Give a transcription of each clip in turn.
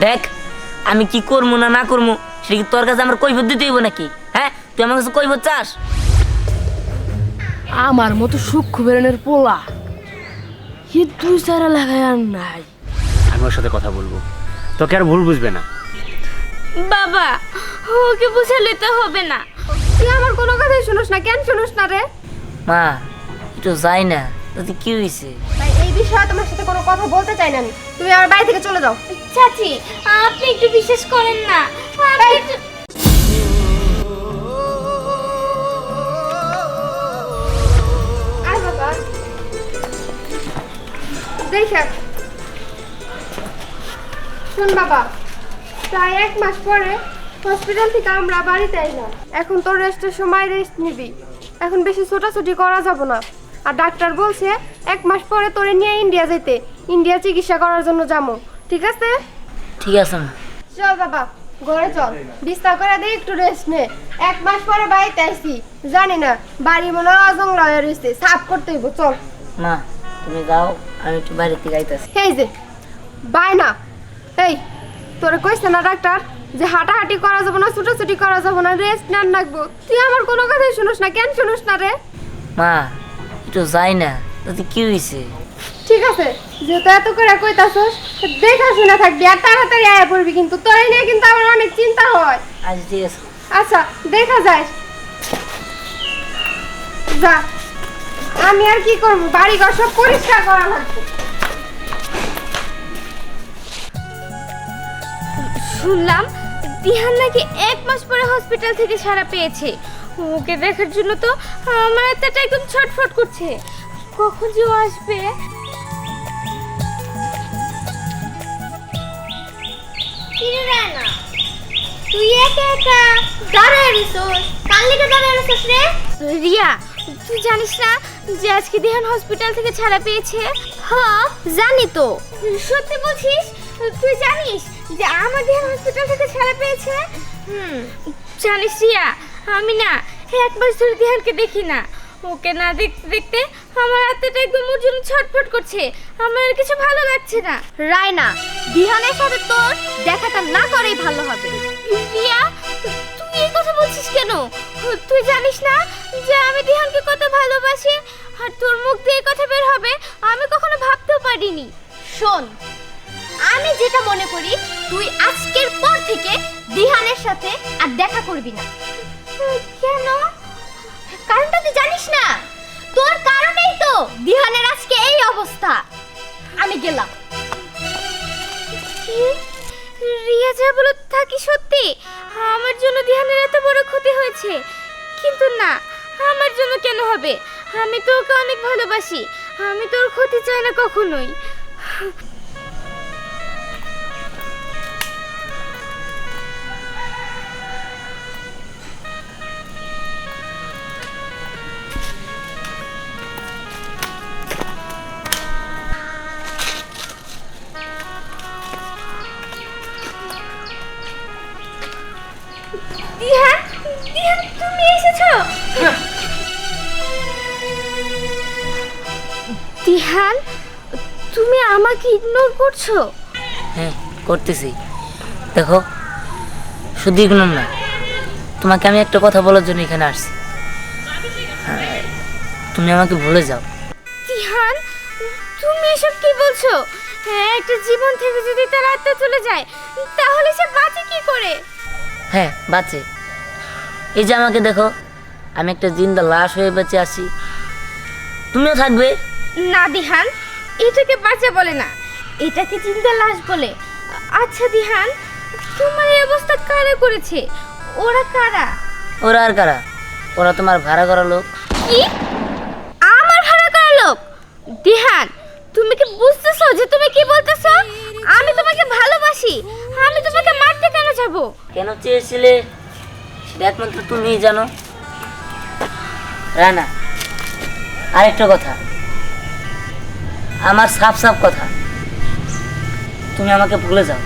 দেখ আমি কি করব না না করব সেটা কি তোর কাছে আমার কৈফত দিতে হইব নাকি? হ্যাঁ? তুই আমার কাছে কৈফত চাস? আমার মতো সূক্ষ্ম বেরেনের পোলা এ দুই চারা লাগায় আর নাই। আমি ওর সাথে কথা বলব। তোকে আর ভুল বুঝবে না। বাবা ওকে বুঝালে তো হবে না। তুই আমার কোনো কথাই শুনোস না কেন শুনোস না রে? মা একটু যাই না তাতে কি হয়েছে তাই এই বিষয়ে তোমার সাথে কোনো কথা বলতে চাই না আমি। তুমি আমার বাড়ি থেকে চলে যাও। চাচি আপনি একটু বিশ্বাস করেন না। আপনি একটু আর বাবা। দেখে শোন বাবা প্রায় এক মাস পরে হসপিটাল থেকে আমরা বাড়িতে আইলাম। এখন তোর রেস্টের সময় রেস্ট নিবি। এখন বেশি ছোটাছুটি করা যাব না। আর ডাক্তার বলছে এক মাস পরে তোরে নিয়ে ইন্ডিয়া যেতে ইন্ডিয়া চিকিৎসা করার জন্য যাব ঠিক আছে? ঠিক আছে মা। চল বাবা ঘরে চল। বিস্তার করে দে একটু রেস্ট নে। এক মাস পরে বাড়িতে আসি জানি না বাড়ি মনে হয় অজংলা হয়ে রয়েছে সাফ করতে হইব চল। মা তুমি যাও আমি একটু থেকে আইতাছি এই যে বাই না এই তোরে কইছে না ডাক্তার যে হাঁটাহাঁটি করা যাবে না ছুটোছুটি করা যাবে না রেস্ট নেন রাখব তুই আমার কোনো কথাই শুনোস না কেন শুনোস না রে? মা একটু যাই না। তাতে কি হয়েছে ঠিক আছে যেহেতু এত করে কইতাছস দেখা শুনে থাকবি আর তাড়াতাড়ি আয়া পড়বি কিন্তু তোরে নিয়ে কিন্তু আমার অনেক চিন্তা হয়। আজ ঠিক আছে আচ্ছা দেখা যায় যা আমি আর কি করব? বাড়ি ঘর সব পরিষ্কার করা লাগবে। শুনলাম দিহান নাকি এক মাস পরে হসপিটাল থেকে সারা পেয়েছে। ওকে দেখার জন্য তো আমার এতটা একদম ছটফট করছে। কখন যে আসবে? কিরে রানা তুই একা একা দাঁড়ায় রিসোস কার লিগে দাঁড়ায় রিসোস রে? রিয়া তুই জানিস না যে আজকে দিহান হসপিটাল থেকে ছাড়া পেয়েছে? হ্যাঁ জানি তো। সত্যি বলছিস? তুই জানিস যে আমার দিহান হসপিটাল থেকে ছাড়া পেয়েছে? হুম। জানিস রিয়া আমি না এক মাস ধরে দিহানকে দেখি না। ওকে না দেখতে দেখতে আমার হাতটা একদম ওর জন্য ছটফট করছে। আমার আর কিছু ভালো লাগছে না। রায়না দিহানের সাথে তোর দেখাটা না করেই ভালো হবে। রিয়া তুই এই কথা বলছিস কেন? তুই জানিস না যে আমি দিহানকে কত ভালোবাসি? আর তোর মুখ দিয়ে কথা বের হবে, আমি কখনো ভাবতেও পারিনি। শোন, আমি যেটা মনে করি, তুই আজকের পর থেকে দিহানের সাথে আর দেখা করবি না। কেন? কারণটা তুই জানিস না? তোর কারণেই তো দিহানের আজকে এই অবস্থা। আমি গেলাম? রিয়া যা বলো তা সত্যি? আমার জন্য ধ্যানের এত বড় ক্ষতি হয়েছে। কিন্তু না, আমার জন্য কেন হবে? আমি তো ওকে অনেক ভালোবাসি। আমি তোর ক্ষতি চাই না কখনোই। ইগনোর করছ? হ্যাঁ করতেছি। দেখো শুধু ইগনোর না তোমাকে আমি একটা কথা বলার জন্য এখানে আসছি। হ্যাঁ, তুমি আমাকে ভুলে যাও। দিহান তুমি এসব কি বলছো? হ্যাঁ একটা জীবন থেকে যদি তার আত্মা চলে যায় তাহলে সে বাঁচে কি করে? হ্যাঁ বাঁচে। এই যে আমাকে দেখো আমি একটা জিন্দা লাশ হয়ে বেঁচে আছি। তুমিও থাকবে? না দিহান এটাকে বাঁচা বলে না। এটাকে চিন্তা লাশ বলে। আচ্ছা দিহান তোমার এই অবস্থা কারা করেছে? ওরা কারা? ওরা আর কারা? ওরা তোমার ভাড়া করা লোক। কি? আমার ভাড়া করা লোক? দিহান তুমি কি বুঝতেছো যে তুমি কি বলতেছো? আমি তোমাকে ভালোবাসি। আমি তোমাকে মারতে কেন যাব? কেন চেয়েছিলে? সেটা একমাত্র তুমিই জানো। রানা আরেকটা কথা। আমার সাফ সাফ কথা। তুমি আমাকে ভুলে যাও।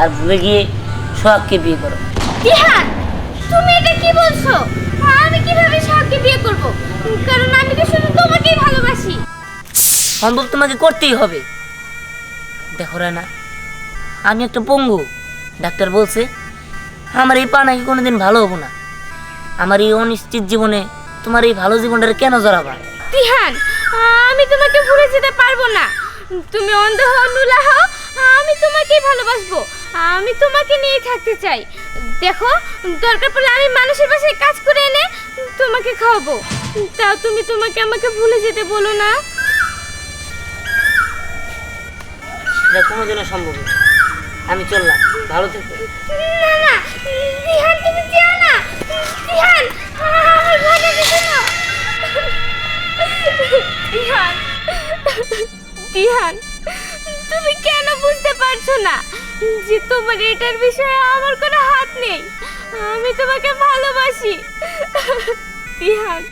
আর ভুলে গিয়ে সোহাগকে বিয়ে করো। তুমি এটা কি বলছো? আমি কীভাবে শাহকে বিয়ে করব? কারণ আমি তো শুধু তোমাকেই ভালোবাসি। সম্ভব তোমাকে করতেই হবে। দেখো রানা আমি একটা পঙ্গু। ডাক্তার বলছে আমার এই পা নাকি কোনোদিন ভালো হব না। আমার এই অনিশ্চিত জীবনে তোমার এই ভালো জীবনটা কেন জড়াবা? দিহান আমি তোমাকে ভুলে যেতে পারব না। তুমি অন্ধ হও নুলা তোমাকেই ভালোবাসবো। আমি তোমাকে নিয়ে থাকতে চাই। দেখো দরকার পড়লে আমি মানুষের বাসায় কাজ করে এনে তোমাকে খাওয়াবো। তাও তুমি তোমাকে আমাকে ভুলে যেতে বলো না। কোনো জন্য সম্ভব না আমি চললাম। ভালো থেকো। না না রিহান তুমি তোমার এটার বিষয়ে আমার কোনো হাত নেই। আমি তোমাকে ভালোবাসি। দিহান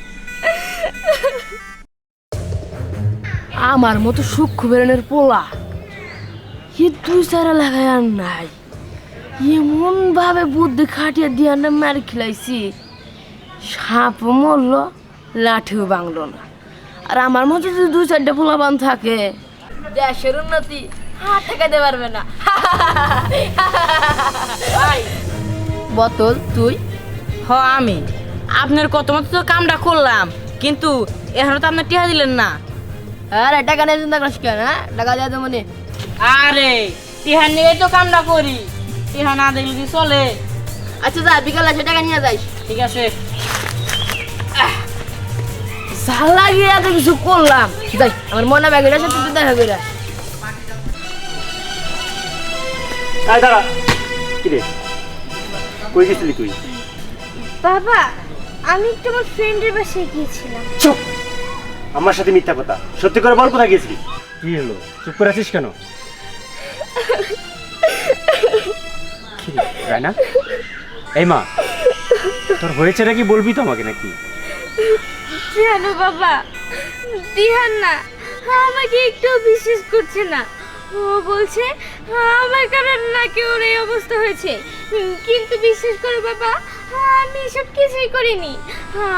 আমার মতো সূক্ষ্ম বেরনের পোলা এ দুই চারা লাগায় আর নাই। এমন ভাবে বুদ্ধি খাটিয়ে দিয়ে না মার খিলাইছি। সাপ মরল, লাঠিও ভাঙলো না। আর আমার মতো যদি দুই চারটে পোলাবান থাকে, দেশের উন্নতি হাত ঠেকাতে পারবে না। বোতল তুই? হ আমি। আপনার কত মতো তো কামটা করলাম কিন্তু এখনও তো আপনি টিহা দিলেন না। আরে টাকা নিয়ে চিন্তা করিস কেন হ্যাঁ? টাকা দিয়ে দেবো নি। আরে টিহা নিয়েই তো কামটা করি। টিহা না দেখলে কি চলে? আচ্ছা যা বিকালে সে টাকা নিয়ে যাইস ঠিক আছে। ভালো লাগিয়ে এত কিছু করলাম। যাই আমার মনে ব্যাগের সাথে তো দেখা করে আয় দাঁড়া। কি রে? কই গেছিলি তুই? বাবা আমি একটু আমার ফ্রেন্ডের বাসায় গিয়েছিলাম। চুপ। আমার সাথে মিথ্যা কথা। সত্যি করে বল কোথায় গেছিলি কি হলো? চুপ করে আছিস কেন? রায়না? এই মা তোর হয়েছে নাকি বলবি তো আমাকে নাকি? জানো বাবা? দিহান না আমাকে একটু বিশ্বাস করছে না। ও বলছে আমার কারণে নাকি ওর এই অবস্থা হয়েছে। কিন্তু বিশ্বাস করো বাবা আমি এসব কিছুই করিনি।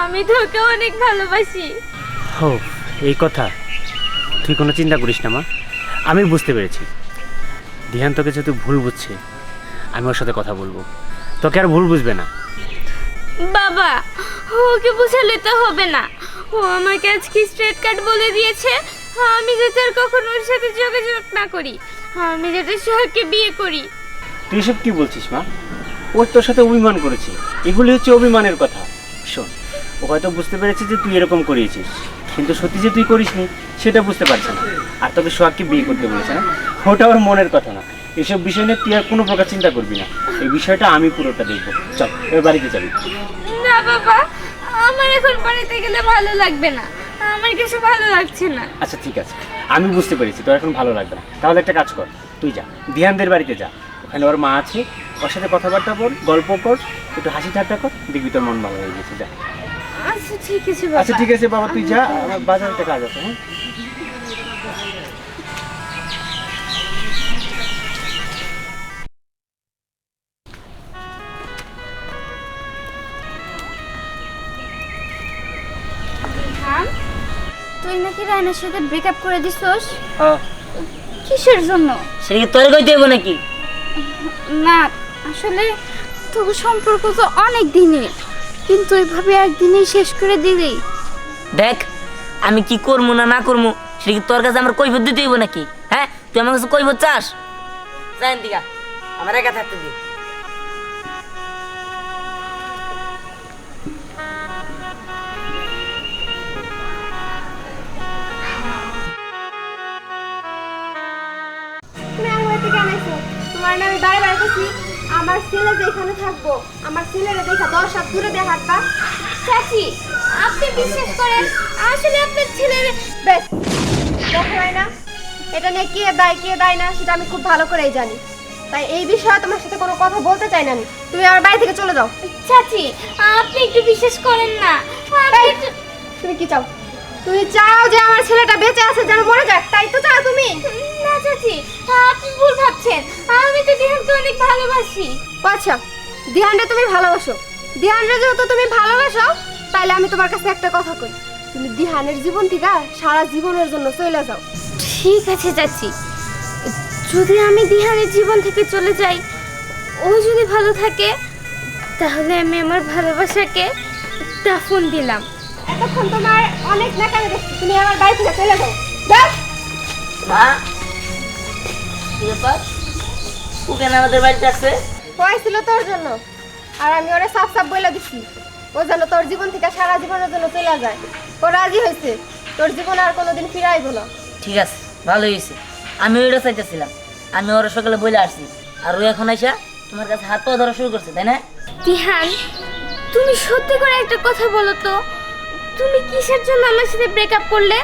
আমি তোকে অনেক ভালোবাসি। ও এই কথা। তুই কোনো চিন্তা করিস না মা। আমি বুঝতে পেরেছি। ধ্যান তোকে যেহেতু ভুল বুঝছে আমি ওর সাথে কথা বলব। তোকে আর ভুল বুঝবে না। বাবা ওকে বুঝালে তো হবে না। ও আমাকে আজকে স্ট্রেট কাট বলে দিয়েছে। আমি যাতে আর কখনো ওর সাথে যোগাযোগ না করি। আমি যাতে সোহাগকে বিয়ে করি। তুই এসব কি বলছিস মা? ওর তোর সাথে অভিমান করেছে। এগুলি হচ্ছে অভিমানের কথা। শোন ও হয়তো বুঝতে পেরেছে যে তুই এরকম করিয়েছিস কিন্তু সত্যি যে তুই করিসনি সেটা বুঝতে পারছে না। আর তোকে সোহাগকে বিয়ে করতে বলেছে না ওটা ওর মনের কথা না। এসব বিষয় নিয়ে তুই আর কোনো প্রকার চিন্তা করবি না। এই বিষয়টা আমি পুরোটা দেখব। চল এবার বাড়িতে যাবি। না বাবা আমার এখন বাড়িতে গেলে ভালো লাগবে না। আমার কিছু ভালো লাগছে না। আচ্ছা ঠিক আছে। আমি বুঝতে পেরেছি তোর এখন ভালো লাগবে না। তাহলে একটা কাজ কর তুই যা। ধ্যানদের বাড়িতে যা। ওখানে ওর মা আছে ওর সাথে কথাবার্তা বল গল্প কর একটু হাসি ঠাট্টা কর দেখবি তোর মন ভালো হয়ে গেছে যা। আচ্ছা ঠিক আছে বাবা। আচ্ছা ঠিক আছে বাবা তুই যা আমার বাজারে একটা কাজ আছে হ্যাঁ? তুই নাকি রায়নার সাথে ব্রেকআপ করে দিছস? হ্যাঁ কিসের জন্য? সেটা কি তোর কইতে হইব নাকি? না আসলে তোর সম্পর্ক তো অনেক দিনের কিন্তু এভাবে একদিনেই শেষ করে দিলি। দেখ আমি কি করব না না করব সেটা কি তোর কাছে আমার কৈফত দিতে হইব নাকি? হ্যাঁ তুই আমার কাছে কৈফত চাস? জান দিকা আমার একা থাকতে দি। তোমার না আমি বারে বারে কইছি আমার ছেলে যেখানে থাকব আমার ছেলেরা দেখা দশ হাত দূরে হাঁটবা চাচি আপনি বিশ্বাস করেন আসলে আপনার ছেলের বেশ দেখো না। এটা নিয়ে কে দায় কে দায় না সেটা আমি খুব ভালো করেই জানি। তাই এই বিষয়ে তোমার সাথে কোনো কথা বলতে চাই না আমি। তুমি আমার বাড়ি থেকে চলে যাও। চাচি আপনি একটু বিশ্বাস করেন না। তুমি কি চাও? তুমি চাও যে আমার ছেলেটা বেঁচে আছে যেন মরে যাক তাই তো চাও তুমি? না চাচি আপনি ভুল ভাবছেন। আমি তো দিহানকে অনেক ভালোবাসি। আচ্ছা ধ্যানটা তুমি ভালোবাসো। ধ্যানটা যেহেতু তুমি ভালোবাসো তাহলে আমি তোমার কাছে একটা কথা কই। তুমি দিহানের জীবন থেকে সারা জীবনের জন্য চলে যাও। ঠিক আছে চাচি। যদি আমি দিহানের জীবন থেকে চলে যাই ও যদি ভালো থাকে তাহলে আমি আমার ভালোবাসাকে দাফন দিলাম। এতক্ষণ তোমার অনেক নাকামি দেখছি। তুমি আমার বাড়ি থেকে চলে যাও। যাও। মা কি ব্যাপার। ও কেন আমাদের বাড়িতে আসছে হয়েছিল তোর জন্য। আর আমি ওরে সাফ সাফ বলে দিছি। ও যেন তোর জীবন থেকে সারা জীবনের জন্য চলে যায়। ও রাজি হয়েছে তোর জীবন আর কোনোদিন ফিরাইব না। ঠিক আছে ভালো হয়েছে আমি ওইটা চাইতেছিলাম। আমি ওরা সকালে বলে আসছি। আর ও এখন আইসা তোমার কাছে হাত পা ধরা শুরু করছে তাই না? তুমি সত্যি করে একটা কথা বলো তো। তুমি কিসের জন্য আমার সাথে ব্রেকআপ করলে?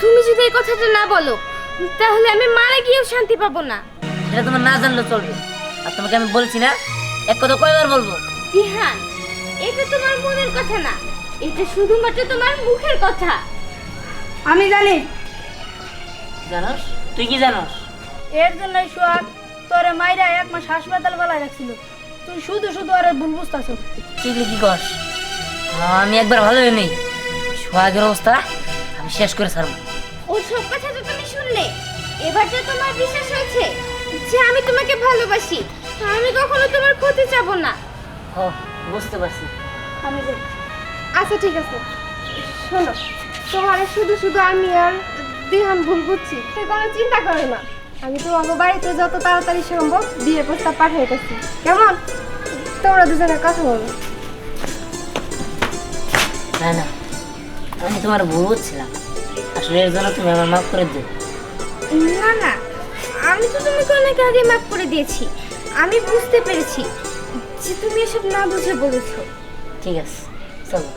তুমি যদি এই কথাটা না বলো তাহলে আমি মারা গিয়েও শান্তি পাবো না। এটা তোমার না জানলে চলবে। আর তোমাকে আমি বলছি না এক কথা কয়বার বলব? দিহান এটা তোমার মনের কথা না। এটা শুধুমাত্র তোমার মুখের কথা। আমি জানি। জানোস? তুই কি জানোস? এর জন্যই সোহাগ তোরে মাইরা এক মাস হাসপাতাল বেলায় রাখছিল। তুই শুধু শুধু আরে ভুল বুঝতেছ। তুই কি কর আমি একবার ভালো নেই সোহাগের অবস্থা আমি শেষ করে ছাড়বো। ওই সব কথা তো তুমি শুনলে। এবার যে তোমার বিশ্বাস হয়েছে যে আমি তোমাকে ভালোবাসি আমি কখনো তোমার ক্ষতি চাবো না। ও বুঝতে পারছি। আমি যাই। আচ্ছা ঠিক আছে। শোনো তোমার শুধু শুধু আমি আর দিহান ভুল বুঝছি তুই কোনো চিন্তা করো না। আমি তোমাকে বাড়িতে যত তাড়াতাড়ি সম্ভব বিয়ে প্রস্তাব পাঠিয়েছি কেমন? তোমরা দুজনে কথা বলো। না না আমি তোমার ভুল বুঝছিলাম। আসলে এর জন্য তুমি আমার মাফ করে দিও। না না আমি তো তোমাকে অনেক আগে মাফ করে দিয়েছি। আমি বুঝতে পেরেছি যে তুমি এসব না বুঝে বলেছ। ঠিক আছে চলো।